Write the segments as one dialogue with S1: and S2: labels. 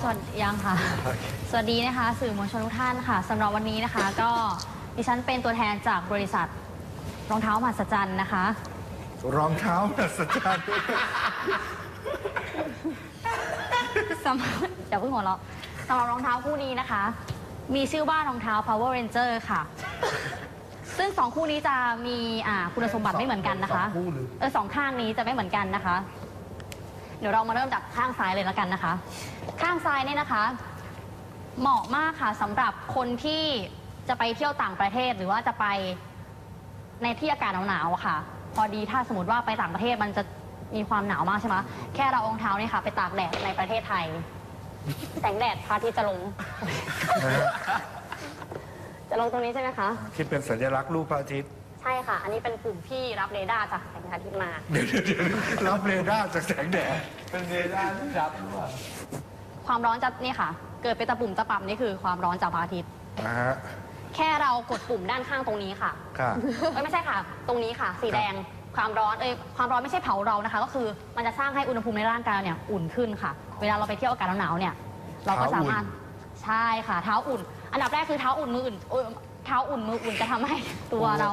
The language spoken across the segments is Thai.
S1: สวัสดียังค่ะ สวัสดีนะคะ สื่อมวลชนทุกท่านค่ะสำหรับวันนี้นะคะ ก็ดิฉันเป็นตัวแทนจากบริษัทรองเท้ามหัศจรรย์นะคะ
S2: รองเท้าหัศจรรย์
S1: สำหรับอย่าเพิ่งหัวเราะสำหรับรองเท้าคู่นี้นะคะ มีชื่อว่ารองเท้า Power Ranger ค่ะ ซึ่งสองคู่นี้จะมีอ่าคุณสมบัติไม่เหมือนกันนะคะ
S2: สองคู่หรือ
S1: เออสองข้างนี้จะไม่เหมือนกันนะคะ เดี๋ยวเรามาเริ่มจากข้างซ้ายเลยแล้วกันนะคะ ข้างซ้ายเนี่ยนะคะ เหมาะมากค่ะสำหรับคนที่จะไปเที่ยวต่างประเทศหรือว่าจะไปในที่อากาศหนาวๆอะค่ะ พอดีถ้าสมมติว่าไปต่างประเทศมันจะมีความหนาวมากใช่ไหมแค่เราเอารองเท้าเนี่ยค่ะ ไปตากแดดในประเทศไทย แสงแดดพระอาทิตย์จะลง
S2: นะฮะ
S1: จะลงตรงนี้ใช่ไหมคะ
S2: ที่เป็นสัญลักษณ์รูปพระอาทิตย์
S1: ใช่ค่ะ อันนี้เป็นปุ่มที่รับเรดาร์จากแสงอาทิตย์มา
S2: เดี๋ยวเดี๋ยวเดี๋ยวรับเรดาร์จากแสงแดด
S3: เป็นเรดาร์ที่รับหรือเปล่า
S1: ความร้อนจะนี่ค่ะ เกิดเป็นตะปุ่มตะปับนี่คือความร้อนจากพระอาทิตย์
S2: นะฮะ
S1: แค่เรากดปุ่มด้านข้างตรงนี้ค่ะ
S2: ค่ะ
S1: เอ้ยไม่ใช่ค่ะ ตรงนี้ค่ะ สีแดง ความร้อน เอ้ย ความร้อนไม่ใช่เผาเรานะคะ ก็คือมันจะสร้างให้อุณหภูมิในร่างกายเนี่ยอุ่นขึ้นค่ะ เวลาเราไปเที่ยวอากาศหนาวๆเนี่ย เราก็สามารถ ใช่ค่ะ เท้าอุ่น อันดับแรกคือเท้าอุ่นมืออุ่นเอ้ยเท้าอุ่นมืออุ่นจะทำให้ตัวเรา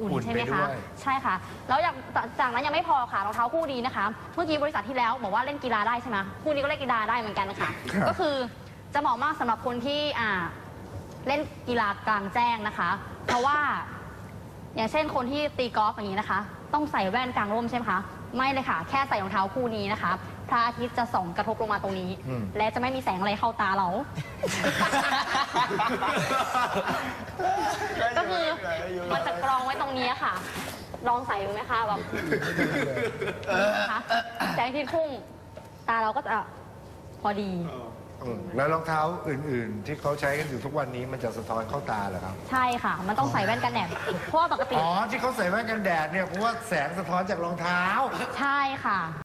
S1: อุ่น
S2: อุ่น
S1: ใช่ไหม
S2: ไปด้
S1: คะ
S2: วย
S1: ใช่ค่ะแล้วจากจากนั้นยังไม่พอค่ะรองเท้าคู่นี้นะคะ เมื่อกี้บริษัทที่แล้วบอกว่าเล่นกีฬาได้ใช่ไหมคู่นี้ก็เล่นกีฬาได้เหมือนกันค่ะก็คือจะเหมาะมากสำหรับคนที่อ่าเล่นกีฬากลางแจ้งนะคะ เพราะว่า อย่างเช่นคนที่ตีกอล์ฟอย่างนี้นะคะ ต้องใส่แว่นกลางร่มใช่ไหมคะ ไม่เลยค่ะ แค่ใส่รองเท้าคู่นี้นะคะ พระอาทิตย์จะส่องกระทบลงมาตรงนี้
S2: อืม
S1: และจะไม่มีแสงอะไรเข้าตาเราก็คือ มันจะกรองไว้ตรงนี้ค่ะ ลองใส่ดูไหมคะแบบนะคะแสงอาทิตย์พุ่ง ตาเราก็จะพอดี
S2: อืมแล้วรองเท้าอื่น ๆ ที่เขาใช้กันอยู่ทุกวันนี้มันจะสะท้อนเข้าตาเหรอครับ
S1: ใช่ค่ะ มันต้องใส่แว่นกันแดดเพราะว่าปกติ
S2: อ๋อ ที่เขาใส่แว่นกันแดดเนี่ยเพราะว่าแสงสะท้อนจากรองเท้า
S1: ใช่ค่ะ